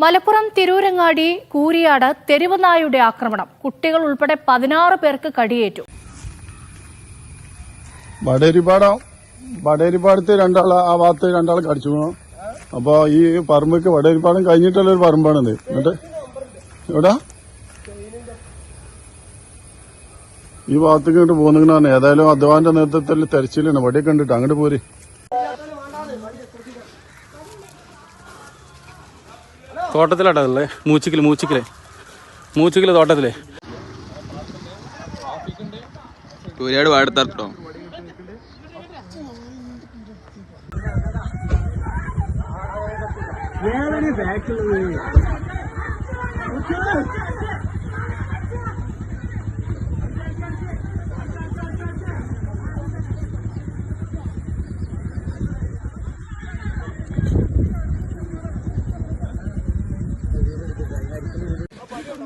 മലപ്പുറം തിരൂരങ്ങാടി കൂരിയാട് തെരുവനായുടെ ആക്രമണം. കുട്ടികൾ ഉൾപ്പെടെ പതിനാറ് പേർക്ക് കടിയേറ്റു. വടേരിപ്പാടം വടേരിപ്പാടത്ത് രണ്ടാൾ ആ ഭാഗത്ത് രണ്ടാൾ കടിച്ചു. പോകണം അപ്പൊ ഈ പറമ്പക്ക് വടേരിപ്പാടം കഴിഞ്ഞിട്ടുള്ള ഒരു പറമ്പാണ് എന്നിട്ട് എവിടാ? ഈ ഭാഗത്തേക്ക് ഇങ്ങോട്ട് പോകുന്നതാണ് ഏതായാലും അധ്വാന്റെ നേതൃത്വത്തിൽ തെരച്ചിലാണ്. വടിയൊക്കെ കണ്ടിട്ട് അങ്ങോട്ട് പോര്. തോട്ടത്തിലാട്ടോ ഉള്ളത് മൂച്ചിക്കൽ മൂച്ചിക്കൽ. മൂച്ചിക്കൽ പാടത്തോ വേറെ വാഴത്തട്ടോ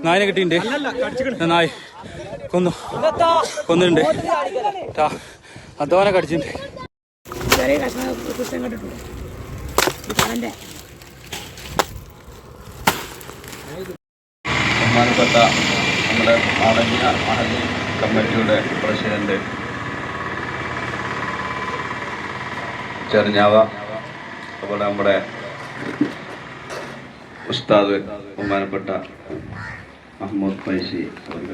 നായനെ കിട്ടിയിട്ടുണ്ട്. നായ് കൊന്നു. കൊന്നിട്ടുണ്ട്. ട്ടാ, അധ്വാനം കടിച്ചിട്ടുണ്ട്. ബഹുമാനപ്പെട്ട നമ്മുടെ ആലഞ്ഞ മഹലി കമ്മിറ്റിയുടെ പ്രസിഡന്റ് ചെറിഞ്ഞാവ അതുപോലെ നമ്മുടെ ഉസ്താദ് ബഹുമാനപ്പെട്ട മഹമ്മൂദ് ഫൈസി അവർ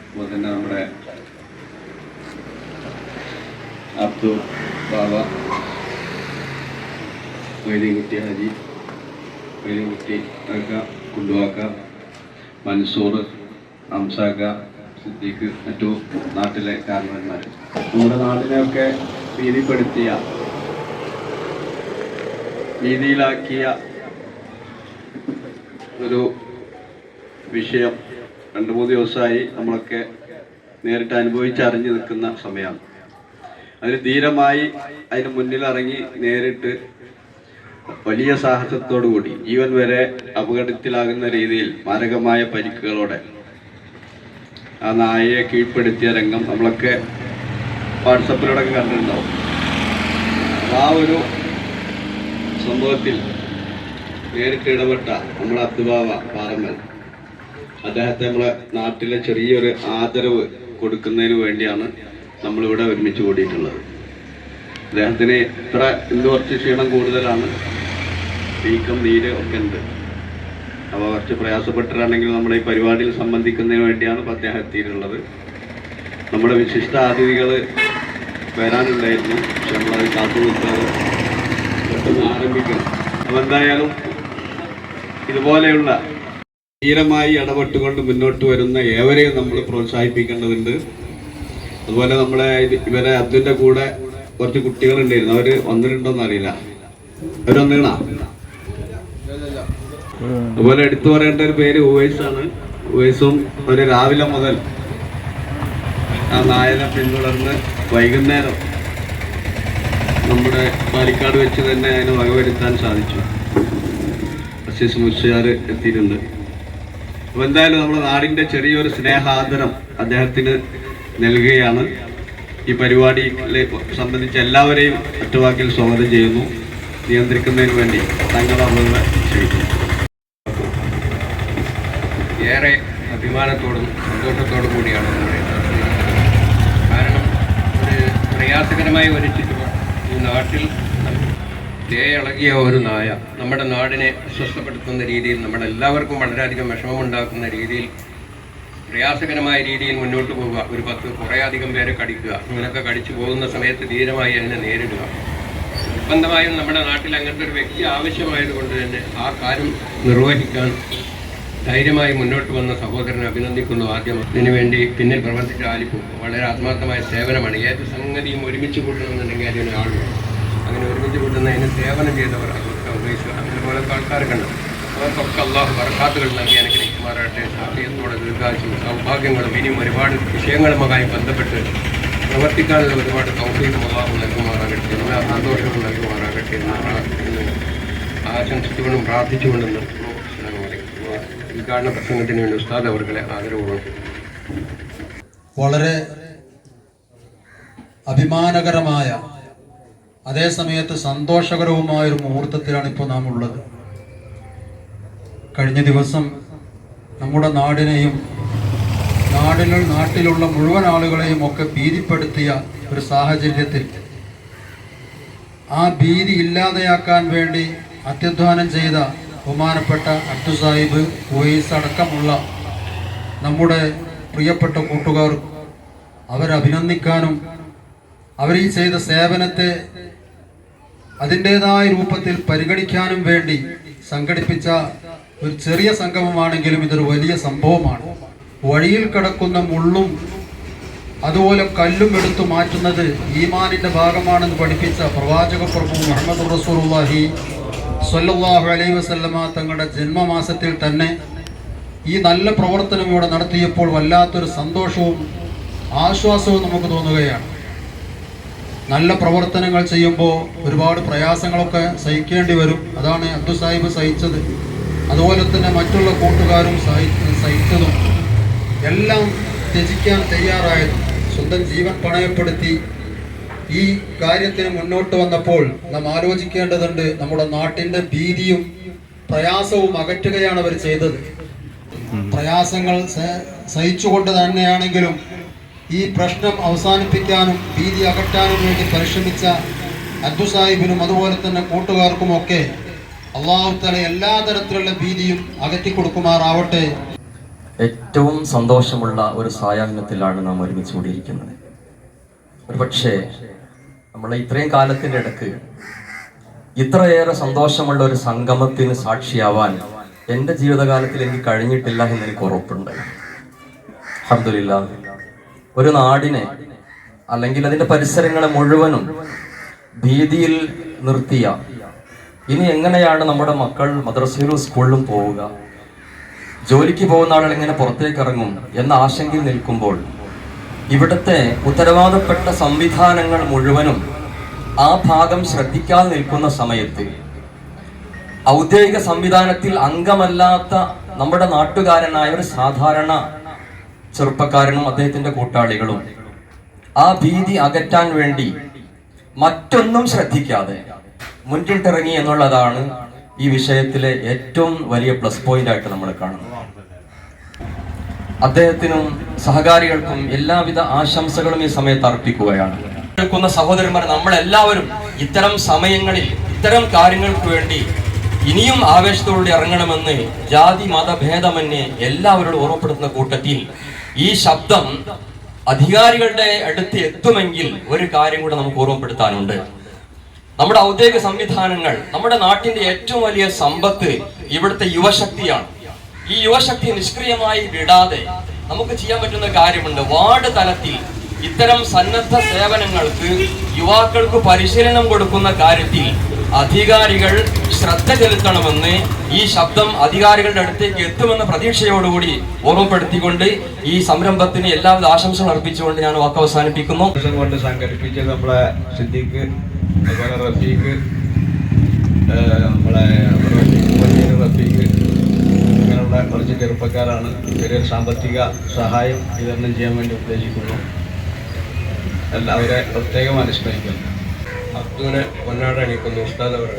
അതുപോലെ നമ്മുടെ അബ്ദു ബാബ മൈലിൻകുട്ടി ഹാജി മൈലിൻകുട്ടി അക്ക കുണ്ടുവാക്ക മൻസൂർ ഹംസാക്ക സിദ്ദീഖ് മറ്റു നാട്ടിലെ കാരണവന്മാർ. നമ്മുടെ നാടിനെയൊക്കെ ഭീതിപ്പെടുത്തിയ ഭീതിയിലാക്കിയ ഒരു വിഷയം രണ്ടു മൂന്ന് ദിവസമായി നമ്മളൊക്കെ നേരിട്ട് അനുഭവിച്ചറിഞ്ഞു നിൽക്കുന്ന സമയമാണ്. അതിന് ധീരമായി അതിന് മുന്നിലിറങ്ങി നേരിട്ട് വലിയ സാഹസത്തോടു കൂടി ജീവൻ വരെ അപകടത്തിലാകുന്ന രീതിയിൽ മാരകമായ പരിക്കുകളോടെ ആ നായയെ കീഴ്പ്പെടുത്തിയ രംഗം നമ്മളൊക്കെ വാട്സപ്പിലൂടെ കണ്ടിട്ടുണ്ടാവും. ആ ഒരു സംഭവത്തിൽ നേരിട്ട് ഇടപെട്ട നമ്മുടെ അബ്ദുബാവ പാറമ്മൽ അദ്ദേഹത്തെ നമ്മളെ നാട്ടിലെ ചെറിയൊരു ആദരവ് കൊടുക്കുന്നതിന് വേണ്ടിയാണ് നമ്മളിവിടെ ഒരുമിച്ച് കൂടിയിട്ടുള്ളത്. അദ്ദേഹത്തിന് ഇത്ര ഇന്ന് കുറച്ച് ക്ഷീണം കൂടുതലാണ്. വീക്കം നീര് ഒക്കെ ഉണ്ട്. അപ്പോൾ കുറച്ച് പ്രയാസപ്പെട്ടിട്ടാണെങ്കിൽ നമ്മുടെ ഈ പരിപാടിയിൽ സംബന്ധിക്കുന്നതിന് വേണ്ടിയാണ് ഇപ്പോൾ അദ്ദേഹം എത്തിയിട്ടുള്ളത്. നമ്മുടെ വിശിഷ്ട അതിഥികൾ വരാനുണ്ടായിരുന്നു. പക്ഷെ നമ്മളത് കാത്തു നിൽക്കാതെ പെട്ടെന്ന് ആരംഭിക്കണം. അപ്പോൾ എന്തായാലും ഇതുപോലെയുള്ള ധീരമായി ഇടപെട്ടുകൊണ്ട് മുന്നോട്ട് വരുന്ന ഏവരെയും നമ്മൾ പ്രോത്സാഹിപ്പിക്കേണ്ടതുണ്ട്. അതുപോലെ നമ്മളെ ഇവരെ അതിന്റെ കൂടെ കുറച്ച് കുട്ടികളുണ്ടായിരുന്നു അവർ വന്നിട്ടുണ്ടോന്ന് അറിയില്ല. അവരൊന്നിണ അതുപോലെ എടുത്തു പറയേണ്ട ഒരു പേര് ഉവൈസ് ആണ് ഉവൈസും ഒരു രാവിലെ മുതൽ ആ നായനെ പിന്തുടർന്ന് വൈകുന്നേരം നമ്മുടെ പാലിക്കാട് വെച്ച് തന്നെ അതിനെ വകവരുത്താൻ സാധിച്ചു. അസീസ് മുസ്ലിയാർ എത്തിയിട്ടുണ്ട്. അപ്പൊ എന്തായാലും നമ്മുടെ നാടിന്റെ ചെറിയൊരു സ്നേഹാദരം അദ്ദേഹത്തിന് നൽകുകയാണ്. ഈ പരിപാടിയിലെ സംബന്ധിച്ച് എല്ലാവരെയും ഒറ്റവാക്കിൽ സ്വാഗതം ചെയ്യുന്നു. നിയന്ത്രിക്കുന്നതിന് വേണ്ടി തങ്ങളെ ക്ഷണിക്കുന്നു ഏറെ അഭിമാനത്തോടും സന്തോഷത്തോടും കൂടിയാണ് കാരണം ഒരു പ്രയാസകരമായ ചുറ്റുപാട് ഈ നാട്ടിൽ ഇളകിയ ഒരു നായ നമ്മുടെ നാടിനെ അസ്വസ്ഥപ്പെടുത്തുന്ന രീതിയിൽ നമ്മുടെ എല്ലാവർക്കും വളരെയധികം വിഷമമുണ്ടാക്കുന്ന രീതിയിൽ പ്രയാസകരമായ രീതിയിൽ മുന്നോട്ട് പോവുക. ഒരു പത്ത് കുറേയധികം പേരെ കടിക്കുക. അങ്ങനെയൊക്കെ കടിച്ചു പോകുന്ന സമയത്ത് ധീരമായി അതിനെ നേരിടുക. നിർബന്ധമായും നമ്മുടെ നാട്ടിൽ അങ്ങനത്തെ ഒരു വ്യക്തി ആവശ്യമായതുകൊണ്ട് തന്നെ ആ കാര്യം നിർവഹിക്കാൻ ധൈര്യമായി മുന്നോട്ട് വന്ന സഹോദരനെ അഭിനന്ദിക്കുന്നു ആദ്യം. ഇതിനുവേണ്ടി പിന്നിൽ പ്രവർത്തിച്ച ആലിപ്പും. വളരെ ആത്മാർത്ഥമായ സേവനമാണ്. ഏത് സംഗതിയും ഒരുമിച്ച് കൂട്ടണമെന്നുണ്ടെങ്കിൽ അതിന് ആൾ വേണം അങ്ങനെ ഒരുമിച്ച് കൂട്ടുന്നതിന് സേവനം ചെയ്തവരാണ് അങ്ങനെ പോലെ ആൾക്കാരൊക്കെ ഉണ്ട് അവർക്കൊക്കെ അള്ളാഹു വർക്കാത്തുകൾ നൽകി അനുഗ്രഹിക്കുമാറാട്ടെ സാധ്യത്തോടെ ദീർഘാശും സൗഭാഗ്യങ്ങളും ഇനിയും ഒരുപാട് വിഷയങ്ങളുമായി ബന്ധപ്പെട്ട് പ്രവർത്തിക്കാനുള്ള ഒരുപാട് സൗകര്യം അള്ളാഹു നൽകുമാറാകട്ടെ. എല്ലാ സന്തോഷവും നൽകുമാറാകട്ടെ എന്ന് ആശംസിച്ചുകൊണ്ടും പ്രാർത്ഥിച്ചുകൊണ്ടും നിർത്തുന്നു. ഉദ്ഘാടന പ്രസംഗത്തിന് വേണ്ടി ഉസ്താദ് അവർകളെ ആദരവോടും. വളരെ അഭിമാനകരമായ അതേസമയത്ത് സന്തോഷകരവുമായ ഒരു മുഹൂർത്തത്തിലാണ് ഇപ്പോൾ നാം ഉള്ളത് കഴിഞ്ഞ ദിവസം നമ്മുടെ നാടിനെയും നാടിന് നാട്ടിലുള്ള മുഴുവൻ ആളുകളെയും ഒക്കെ ഭീതിപ്പെടുത്തിയ ഒരു സാഹചര്യത്തിൽ ആ ഭീതി ഇല്ലാതെയാക്കാൻ വേണ്ടി അത്യധ്വാനം ചെയ്ത ബഹുമാനപ്പെട്ട അബ്ദു സാഹിബ് ഉവൈസ് അടക്കമുള്ള നമ്മുടെ പ്രിയപ്പെട്ട കൂട്ടുകാർ അവരഭിനന്ദിക്കാനും അവർ ഈ ചെയ്ത സേവനത്തെ അതിന്റെതായ രൂപത്തിൽ പരിഗണിക്കാനും വേണ്ടി സംഘടിപ്പിച്ച ഒരു ചെറിയ സംഗമമാണെങ്കിലും ഇതൊരു വലിയ സംഭവമാണ്. വഴിയിൽ കിടക്കുന്ന മുള്ളും അതുപോലെ കല്ലും എടുത്തു മാറ്റുന്നത് ഈമാനിന്റെ ഭാഗമാണെന്ന് പഠിപ്പിച്ച പ്രവാചക പ്രഭു മുഹമ്മദ് റസൂലുള്ളാഹി സൊല്ലാഹു അലൈ വസല്ലമ തങ്ങളുടെ ജന്മമാസത്തിൽ തന്നെ ഈ നല്ല പ്രവർത്തനം ഇവിടെ നടത്തിയപ്പോൾ വല്ലാത്തൊരു സന്തോഷവും ആശ്വാസവും നമുക്ക് തോന്നുകയാണ്. നല്ല പ്രവർത്തനങ്ങൾ ചെയ്യുമ്പോൾ ഒരുപാട് പ്രയാസങ്ങളൊക്കെ സഹിക്കേണ്ടി വരും. അതാണ് അബ്ദു സാഹിബ് സഹിച്ചത്. അതുപോലെ തന്നെ മറ്റുള്ള കൂട്ടുകാരും സഹി സഹിച്ചതും. എല്ലാം ത്യജിക്കാൻ തയ്യാറായതും സ്വന്തം ജീവൻ പണയപ്പെടുത്തി ഈ കാര്യത്തിന് മുന്നോട്ട് വന്നപ്പോൾ നാം ആലോചിക്കേണ്ടതുണ്ട് നമ്മുടെ നാട്ടിന്റെ ഭീതിയും പ്രയാസവും അകറ്റുകയാണ് അവർ ചെയ്തത്. പ്രയാസങ്ങൾ സഹിച്ചുകൊണ്ട് തന്നെയാണെങ്കിലും ഈ പ്രശ്നം അവസാനിപ്പിക്കാനും ഭീതി അകറ്റാനും വേണ്ടി പരിശ്രമിച്ച അബ്ദു സാഹിബിനും അതുപോലെ തന്നെ കൂട്ടുകാർക്കുമൊക്കെ അള്ളാഹു തല എല്ലാ തരത്തിലുള്ള ഭീതിയും അകറ്റി കൊടുക്കുമാറാവട്ടെ. ഏറ്റവും സന്തോഷമുള്ള ഒരു സായാഹ്നത്തിലാണ് നാം ഒരുമിച്ച് കൂടിയിരിക്കുന്നത്. ഒരുപക്ഷെ നമ്മൾ ഇത്രയും കാലത്തിന്റെ ഇടയ്ക്ക് ഇത്രയേറെ സന്തോഷമുള്ള ഒരു സംഗമത്തിന് സാക്ഷിയാവാൻ എന്റെ ജീവിതകാലത്തിൽ എനിക്ക് കഴിഞ്ഞിട്ടില്ല എന്ന് എനിക്ക് ഉറപ്പുണ്ട്. അബ്ദുലില്ല ഒരു നാടിനെ അല്ലെങ്കിൽ അതിന്റെ പരിസരങ്ങളെ മുഴുവനും ഭീതിയിൽ നിർത്തിയ. ഇനി എങ്ങനെയാണ് നമ്മുടെ മക്കൾ മദ്രസയിലും സ്കൂളിലും പോവുക? ജോലിക്ക് പോകുന്ന ആളുകൾ എങ്ങനെ പുറത്തേക്ക് ഇറങ്ങും എന്ന ആശങ്കയിൽ നിൽക്കുമ്പോൾ ഇവിടുത്തെ ഉത്തരവാദപ്പെട്ട സംവിധാനങ്ങൾ മുഴുവനും ആ ഭാഗം ശ്രദ്ധിക്കാതെ നിൽക്കുന്ന സമയത്ത് ഔദ്യോഗിക സംവിധാനത്തിൽ അംഗമല്ലാത്ത നമ്മുടെ നാട്ടുകാരനായ ഒരു സാധാരണ ചെറുപ്പക്കാരനും അദ്ദേഹത്തിന്റെ കൂട്ടാളികളും. ആ ഭീതി അകറ്റാൻ വേണ്ടി മറ്റൊന്നും ശ്രദ്ധിക്കാതെ മുന്നിട്ടിറങ്ങി എന്നുള്ളതാണ് ഈ വിഷയത്തിലെ ഏറ്റവും വലിയ പ്ലസ് പോയിന്റ് ആയിട്ട് നമ്മൾ കാണുന്നത്. അദ്ദേഹത്തിനും സഹകാരികൾക്കും എല്ലാവിധ ആശംസകളും ഈ സമയത്ത് അർപ്പിക്കുകയാണ്. കേൾക്കുന്ന സഹോദരന്മാർ നമ്മളെല്ലാവരും ഇത്തരം സമയങ്ങളിൽ ഇത്തരം കാര്യങ്ങൾക്ക് വേണ്ടി ഇനിയും ആവേശത്തോടെ ഇറങ്ങണമെന്ന് ജാതി മതഭേദമന്യേ എല്ലാവരോടും ഓർമ്മപ്പെടുത്തുന്ന കൂട്ടത്തിൽ ഈ ശബ്ദം അധികാരികളുടെ അടുത്ത് എത്തുമെങ്കിൽ ഒരു കാര്യം കൂടെ നമുക്ക് ഓർമ്മപ്പെടുത്താനുണ്ട്. നമ്മുടെ ഔദ്യോഗിക സംവിധാനങ്ങൾ നമ്മുടെ നാട്ടിന്റെ ഏറ്റവും വലിയ സമ്പത്ത് ഇവിടുത്തെ യുവശക്തിയാണ്. ഈ യുവശക്തി നിഷ്ക്രിയമായി വിടാതെ നമുക്ക് ചെയ്യാൻ പറ്റുന്ന കാര്യമുണ്ട്. വാർഡ് തലത്തിൽ ഇത്തരം സന്നദ്ധ സേവനങ്ങൾക്ക് യുവാക്കൾക്ക് പരിശീലനം കൊടുക്കുന്ന കാര്യത്തിൽ അധികാരികൾ ശ്രദ്ധ ചെലുത്തണമെന്ന് ഈ ശബ്ദം അധികാരികളുടെ അടുത്തേക്ക് എത്തുമെന്ന പ്രതീക്ഷയോടുകൂടി ഓർമ്മപ്പെടുത്തിക്കൊണ്ട് ഈ സംരംഭത്തിന് എല്ലാവിധ ആശംസകൾ അർപ്പിച്ചുകൊണ്ട് ഞാൻ വാക്ക് അവസാനിപ്പിക്കുന്നു. കൊണ്ട് നമ്മളെ സിദ്ദീഖ് അതുപോലെ റഫീഖ് നമ്മളെ റഫീഖ് അങ്ങനെയുള്ള കുറച്ച് ചെറുപ്പക്കാരാണ്. ചെറിയ സാമ്പത്തിക സഹായം വിതരണം ചെയ്യാൻ വേണ്ടി ഉദ്ദേശിക്കുന്നു. എല്ലാവരെ പ്രത്യേകം അനുസ്മരിക്കുന്നു. അബ്ദുവിനെ പൊന്നാട അണിയിക്കുന്നു ഉസ്താദ് അവർ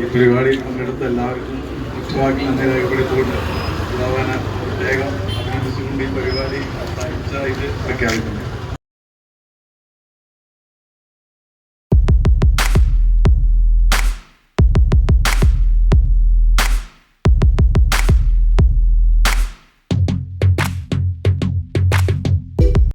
ഈ പരിപാടിയിൽ പങ്കെടുത്ത എല്ലാവർക്കും ഉച്ചവാക്കിൽ നന്ദി രേഖപ്പെടുത്തിക്കൊണ്ട് ഭഗവാനെ പ്രത്യേകം അഭിനന്ദിച്ചുകൊണ്ട് ഈ പരിപാടി അവസാനിച്ച ഇത് പ്രഖ്യാപിക്കുന്നു.